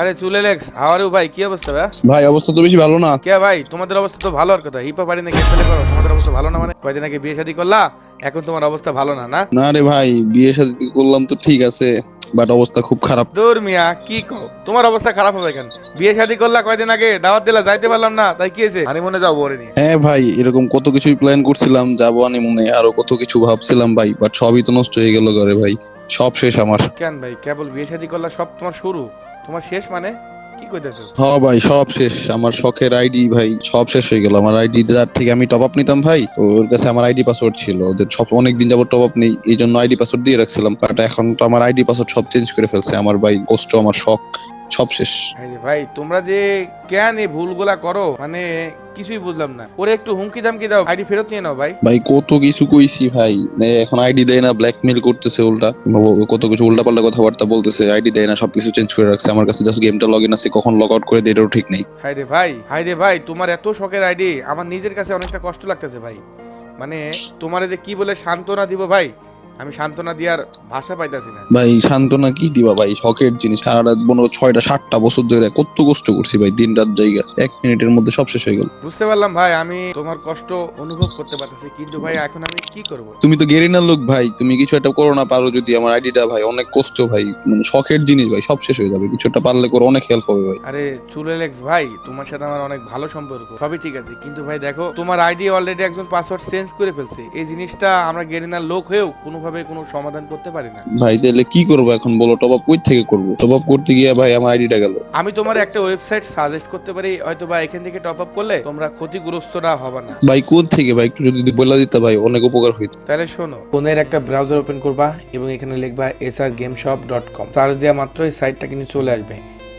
আরে চুলে লেক্স হাওয়ারু ভাই? কি অবস্থা ভাই? ভাই অবস্থা তো বেশি ভালো না। কে ভাই? তোমাদের অবস্থা তো ভালো আর কথা। হিপা পারি না গেম প্লে করো। তোমাদের অবস্থা ভালো না মানে? কয়দিন আগে বিয়ে শাদী করলা এখন তোমার অবস্থা ভালো না না? না রে ভাই বিয়ে শাদী করলাম তো ঠিক আছে বাট অবস্থা খুব খারাপ। দূর মিয়া কি কও? তোমার অবস্থা খারাপ হবে কেন? বিয়ে শাদী করলা কয়দিন আগে? দাওয়াত দিলা যাইতে পারলাম না তাই কি হয়েছে? মনে যাও বরে নিয়ে। হ্যাঁ ভাই এরকম কত কিছুই প্ল্যান করছিলাম যাব আনি মনে আরও কত কিছু ভাবছিলাম ভাই বাট সবই তো নষ্ট হয়ে গেল ঘরে ভাই সব শেষ আমার। কেন ভাই? কেবল বিয়ে শাদী করলা সব তোমার শুরু? তোমার শেষ মানে? কি কইতেছো? হ্যাঁ ভাই সব শেষ। আমার শখের আইডি ভাই সব শেষ হয়ে গেল। আমার আইডি যার থেকে আমি টপ আপ নিতাম ভাই ওর কাছে আমার আইডি পাসওয়ার্ড ছিল। ওদের সব অনেক দিন যাবত টপ আপ নেই এই জন্য আইডি পাসওয়ার্ড দিয়ে রাখছিলাম। বাট এখন তো আমার আইডি পাসওয়ার্ড সব চেঞ্জ করে ফেলছে। আমার ভাই কষ্ট আমার শখ সব শেষ। ভাই তোমরা যে কেন এই ভুলগুলা করো? মানে কিছুই বুঝলাম না। ওরে একটু হুমকি দামকি দাও আইডি ফেরত নিয়ে নাও ভাই। ভাই কত কিছু কইছি ভাই। এখন আইডি দেয় না ব্ল্যাকমেল করতেছে উল্টা। কত কিছু উল্টা পাল্টা কথাবার্তা বলতেছে আইডি দেয় না সবকিছু চেঞ্জ করে রাখছে। আমার কাছে জাস্ট গেমটা লগ ইন আছে কখন লগ আউট করে দেয় এটাও ঠিক নেই। হাই রে ভাই হাই রে ভাই তোমার এত শখের আইডি আমার নিজের কাছে অনেকটা কষ্ট লাগতেছে ভাই। মানে তোমারে যে কি বলে সান্ত্বনা দিব ভাই আমি সান্ত্বনা দেওয়ার ভাষা পাইতাছি না। ভাই সান্ত্বনা কি দিবা ভাই? শখের জিনিস। সারা রাত মনে করো ছয়টা সাতটা বছর ধরে কত কষ্ট করছি ভাই দিন রাত জায়গা। এক মিনিটের মধ্যে সব শেষ হয়ে গেল। বুঝতে পারলাম ভাই আমি তোমার কষ্ট অনুভব করতে পারতেছি কিন্তু ভাই এখন আমি কি করব? তুমি তো গেরিনার লোক ভাই তুমি কিছু একটা করো না পারো যদি আমার আইডিটা ভাই অনেক কষ্ট ভাই মানে শখের জিনিস ভাই সব শেষ হয়ে যাবে। কিছু একটা পারলে করে অনেক হেল্প হবে ভাই। আরে চুলেলেক্স ভাই তোমার সাথে আমার অনেক ভালো সম্পর্ক সবই ঠিক আছে। কিন্তু ভাই দেখো তোমার আইডি অলরেডি একজন পাসওয়ার্ড চেঞ্জ করে ফেলছে। এই জিনিসটা আমরা গেরিনার লোক হয়েও কোনোভাবে কোনো সমাধান করতে পারি না। ভাই তাহলে কি করব এখন? বলো টপ আপ কই থেকে করব? টপ আপ করতে গিয়ে ভাই আমার আইডিটা গেল। আমি তোমার একটা ওয়েবসাইট সাজেস্ট করতে পারি হয়তো বা এখান থেকে টপ আপ করলে তোমরা ক্ষতিগ্রস্তরা হবে না। ভাই কোন থেকে? ভাই একটু যদি বলে দিতে ভাই অনেক উপকার হইতো। তাহলে শোনো ফোনের একটা ব্রাউজার ওপেন করবা এবং এখানে লিখবা S R game shop dot com search দেওয়া মাত্র এই সাইটটা কিন্তু চলে আসবে।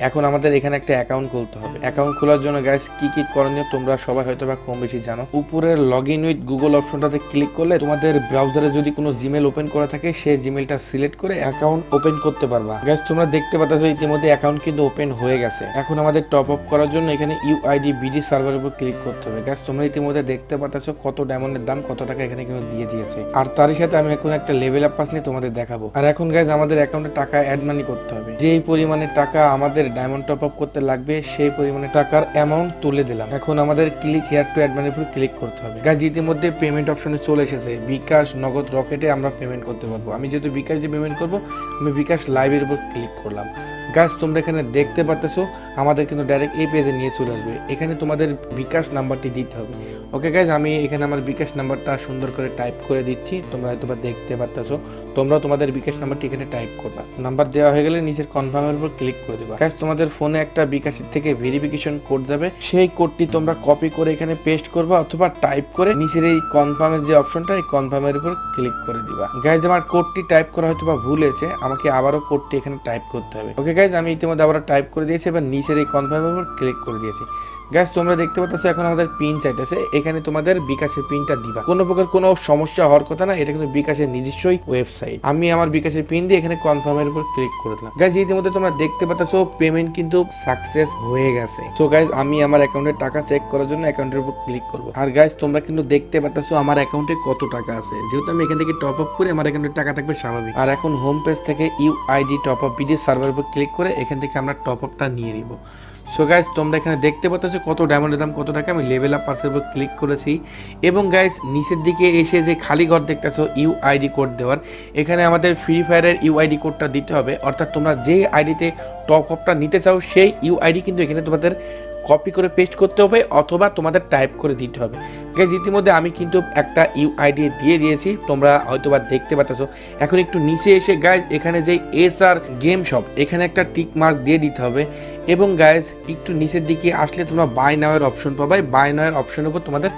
এখন আমাদের এখানে একটা অ্যাকাউন্ট খুলতে হবে। অ্যাকাউন্ট খোলার জন্য গাইস কি কি করণীয় তোমরা সবাই হয়তো বা কম বেশি জানো। উপরের লগ ইন উইথ গুগল অপশনটাতে ক্লিক করলে তোমাদের ব্রাউজারে যদি কোনো জিমেল ওপেন করা থাকে সেই জিমেলটা সিলেক্ট করে অ্যাকাউন্ট ওপেন করতে পারবা। গ্যাস তোমরা দেখতে পাচ্ছ ইতিমধ্যে অ্যাকাউন্ট কিন্তু ওপেন হয়ে গেছে। এখন আমাদের টপ আপ করার জন্য এখানে ইউআইডি বিডি সার্ভারের উপর ক্লিক করতে হবে। গ্যাস তোমরা ইতিমধ্যে দেখতে পাচ্ছ কত ডায়মন্ডের দাম, কত টাকা এখানে কিন্তু দিয়ে দিয়েছে। আর তারই সাথে আমি এখন একটা লেভেল আপ পাস নিয়ে তোমাদের দেখাবো। আর এখন গ্যাস আমাদের অ্যাকাউন্টে টাকা অ্যাড মানি করতে হবে। যেই পরিমাণে টাকা আমাদের ডায়মন্ড টপ আপ করতে লাগবে, সেই পরিমাণে টাকার অ্যামাউন্ট তুলে দিলাম। এখন আমাদের ক্লিক হেয়ার টু অ্যাড মানির উপর ক্লিক করতে হবে। গ্যাস ইতিমধ্যে পেমেন্ট অপশনে চলে এসেছে। বিকাশ নগদ রকেটে আমরা পেমেন্ট করতে পারব। আমি যেহেতু বিকাশ দিয়ে পেমেন্ট করব, আমি বিকাশ লাইভের উপর ক্লিক করলাম। গাছ তোমরা এখানে দেখতে পারতেছো, আমাদের কিন্তু ডাইরেক্ট এই পেজে নিয়ে চলে আসবে। এখানে তোমাদের বিকাশ নাম্বারটি দিতে হবে। ওকে গাইজ আমি এখানে আমার বিকাশ নাম্বারটা সুন্দর করে টাইপ করে দিচ্ছি। তোমরা হয়তো দেখতে পারতেছো। তোমরা তোমাদের বিকাশ নাম্বারটি এখানে টাইপ করবা। নাম্বার দেওয়া হয়ে গেলে নিচের কনফার্মের উপর ক্লিক করে দেবা। গাইজ তোমাদের ফোনে একটা বিকাশের থেকে ভেরিফিকেশন কোড যাবে। সেই কোডটি তোমরা কপি করে এখানে পেস্ট করবা অথবা টাইপ করে নিচের এই কনফার্মের যে অপশনটা এই কনফার্মের উপর ক্লিক করে দিবা। গাইজ আমার কোডটি টাইপ করা হয়তো বা ভুল হয়েছে। আমাকে আবারও কোডটি এখানে টাইপ করতে হবে। ওকে গাইজ আমি ইতিমধ্যে আবার টাইপ করে দিয়েছি, এবার নিচের এই কনফার্মের উপর ক্লিক করে দিয়েছি। গ্যাস তোমরা দেখতে পাচ্ছ, এখন আমাদের পিন চাইতেছে। এখানে তোমাদের বিকাশের পিনটা দিবা। কোনো প্রকার কোনো সমস্যা হওয়ার কথা না, এটা কিন্তু বিকাশের নিজস্বই ওয়েবসাইট আমি আমার বিকাশের পিন দিয়ে এখানে কনফার্মের উপর ক্লিক করে দিলাম। গাইজ ইতিমধ্যে তোমরা দেখতে পাচ্ছ পেমেন্ট কিন্তু সাকসেস হয়ে গেছে। তো গাইজ আমি আমার অ্যাকাউন্টের টাকা চেক করার জন্য অ্যাকাউন্টের উপর ক্লিক করব। আর গাইজ তোমরা কিন্তু দেখতে পাচ্ছ, আমার অ্যাকাউন্টে কত টাকা আছে। যেহেতু আমি এখান থেকে টপ আপ করে, আমার অ্যাকাউন্টে টাকা থাকবে স্বাভাবিক। আর এখন হোম পেজ থেকে U ID top up BD server উপর ক্লিক করে এখান থেকে আমরা টপ আপটা নিয়ে নিব। সো গাইজ তোমরা এখানে দেখতে পাচ্ছ কত ডায়মন্ডের দাম, কত টাকা আমি লেভেল আপ পার্সের উপর ক্লিক করেছি। এবং গাইজ নিচের দিকে এসে যে খালি ঘর দেখতেছো ইউ আইডি কোড দেওয়ার, এখানে আমাদের ফ্রি ফায়ারের ইউ আইডি কোডটা দিতে হবে। অর্থাৎ তোমরা যে আইডিতে টপ আপটা নিতে চাও, সেই ইউ আইডি কিন্তু এখানে তোমাদের কপি করে পেস্ট করতে হবে অথবা তোমাদের টাইপ করে দিতে হবে। গাইজ ইতিমধ্যে আমি কিন্তু একটা ইউ আইডি দিয়ে দিয়েছি, তোমরা হয়তোবা দেখতে পাচ্ছ এখন একটু নিচে এসে গাইজ এখানে যে এস আর গেম শপ এখানে একটা টিক মার্ক দিয়ে দিতে হবে। এবং গাইজ একটু নিচের দিকে আসলে তোমরা বাই নাওয়ের অপশন পাবে। বাই নাওয়ের অপশনের উপর তোমাদের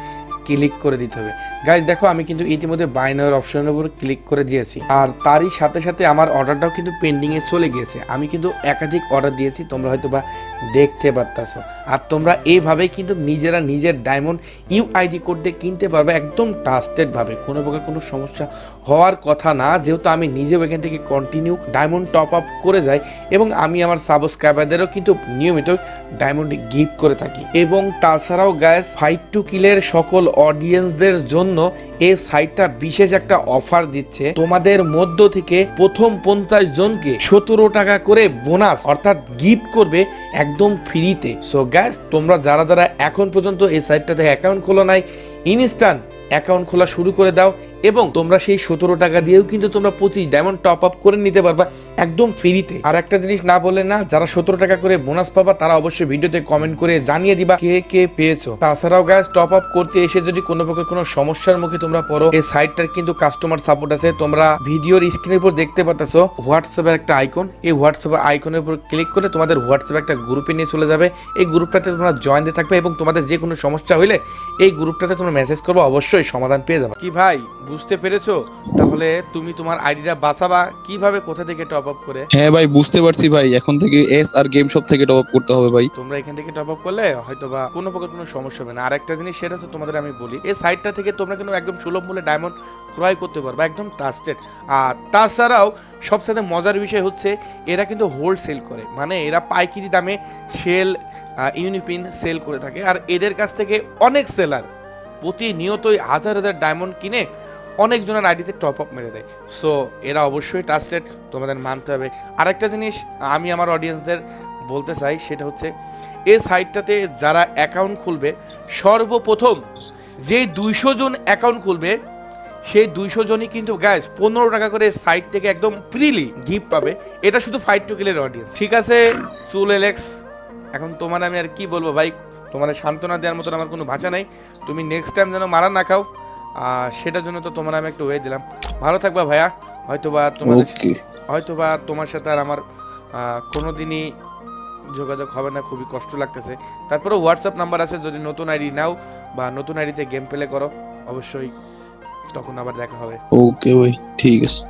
ক্লিক করে দিতে হবে। গাইজ দেখো, আমি কিন্তু ইতিমধ্যে বাই নাওয়ের অপশনের উপর ক্লিক করে দিয়েছি। আর তারই সাথে সাথে আমার অর্ডারটাও কিন্তু পেন্ডিংয়ে চলে গিয়েছে। আমি কিন্তু একাধিক অর্ডার দিয়েছি, তোমরা হয়তো বা দেখতে পারতাছো। আর তোমরা এইভাবেই কিন্তু নিজেরা নিজের ডায়মন্ড ইউ আইডি কোড দিয়ে কিনতে পারবে একদম ট্রাস্টেড ভাবে। কোনো প্রকার কোনো সমস্যা হওয়ার কথা না। যেহেতু আমি নিজেও এখান থেকে কন্টিনিউ ডায়মন্ড টপ আপ করে যাই এবং আমি আমার সাবস্ক্রাইবারদেরও কিন্তু নিয়মিত ডায়মন্ড গিফট করে থাকি। এবং তাছাড়াও গ্যাস ফাইট টু কিলের সকল অডিয়েন্সদের জন্য এই সাইটটা বিশেষ একটা অফার দিচ্ছে। তোমাদের মধ্য থেকে প্রথম পঞ্চাশ জনকে সতেরো টাকা করে বোনাস অর্থাৎ গিফট করবে একদম ফ্রিতে সো গ্যাস তোমরা যারা যারা এখন পর্যন্ত এই সাইটটাতে অ্যাকাউন্ট খোলো নাই ইনস্ট্যান্ট অ্যাকাউন্ট খোলা শুরু করে দাও। এবং তোমরা সেই সতেরো টাকা দিয়েও কিন্তু তোমরা পঁচিশ ডায়মন্ড টপ আপ করে নিতে পারবা একদম ফ্রিতে আর একটা জিনিস না বলে না, যারা সতেরো টাকা করে বোনাস পাবা, তারা অবশ্যই ভিডিওতে কমেন্ট করে জানিয়ে দিবা কে কে পেয়েছ। তাছাড়াও গ্যাস টপ আপ করতে এসে যদি কোনো প্রকার কোনো সমস্যার মুখে তোমরা পড়ো, এই সাইটটার কিন্তু কাস্টমার সাপোর্ট আছে। তোমরা ভিডিওর স্ক্রিনের উপর দেখতে পাচ্ছ হোয়াটসঅ্যাপের একটা আইকন এই হোয়াটসঅ্যাপ আইকনের উপর ক্লিক করে তোমাদের হোয়াটসঅ্যাপ একটা গ্রুপে নিয়ে চলে যাবে। এই গ্রুপটাতে তোমরা জয়েন দিয়ে থাকবে এবং তোমাদের যে কোনো সমস্যা হইলে এই গ্রুপটাতে তোমরা মেসেজ করবে, অবশ্যই সমাধান পেয়ে যাবে। কি ভাই বুঝতে পেরেছ? তাহলে তুমি তোমার আইডিটা বাঁচাবা। কীভাবে কোথা থেকে টপ আপ করে? হ্যাঁ ভাই বুঝতে পারছি ভাই। এখন থেকে এস আর গেম শপ থেকে টপ আপ করতে হবে ভাই। তোমরা এখান থেকে টপ আপ করলে হয়তো বা কোনো প্রকার কোনো সমস্যা হবে না। আর একটা জিনিস সেটা হচ্ছে তোমাদের আমি বলি এই সাইটটা থেকে তোমরা কিন্তু একদম সুলভ মূল্যে ডায়মন্ড ক্রয় করতে পারবে একদম ট্রাস্টেড আর তাছাড়াও সবসাথে মজার বিষয় হচ্ছে এরা কিন্তু হোলসেল করে। মানে এরা পাইকারি দামে সেল ইউনিপিন সেল করে থাকে। আর এদের কাছ থেকে অনেক সেলার প্রতিনিয়তই হাজার হাজার ডায়মন্ড কিনে অনেকজনের আইডিতে টপ আপ মেরে দেয়। সো এরা অবশ্যই ট্রাস্টেড তোমাদের মানতে হবে। আরেকটা জিনিস আমি আমার অডিয়েন্সদের বলতে চাই, সেটা হচ্ছে এই সাইটটাতে যারা অ্যাকাউন্ট খুলবে, সর্বপ্রথম যে দুইশো জন অ্যাকাউন্ট খুলবে, সেই দুইশো জনই কিন্তু গ্যাস পনেরো টাকা করে সাইট থেকে একদম ফ্রিলি গিফট পাবে। এটা শুধু ফাইট টু কিলের অডিয়েন্স ঠিক আছে, চুল এলেক্স এখন তোমার আমি আর কি বলব ভাই? তোমার সান্ত্বনা দেওয়ার মতন আমার কোনো ভাষা নাই। তুমি নেক্সট টাইম যেন মারা না খাও সেটার জন্য তো তোমার আমি একটু ওয়ে দিলাম। ভালো থাকবা ভাইয়া। হয়তোবা তোমাদের হয়তোবা তোমার সাথে আর আমার কোনো দিনই যোগাযোগ হবে না খুবই কষ্ট লাগতেছে। তারপরে হোয়াটসঅ্যাপ নাম্বার আছে যদি নতুন আইডি নাও বা নতুন আইডিতে গেম প্লে করো অবশ্যই তখন আবার দেখা হবে। ওকে ভাই ঠিক আছে।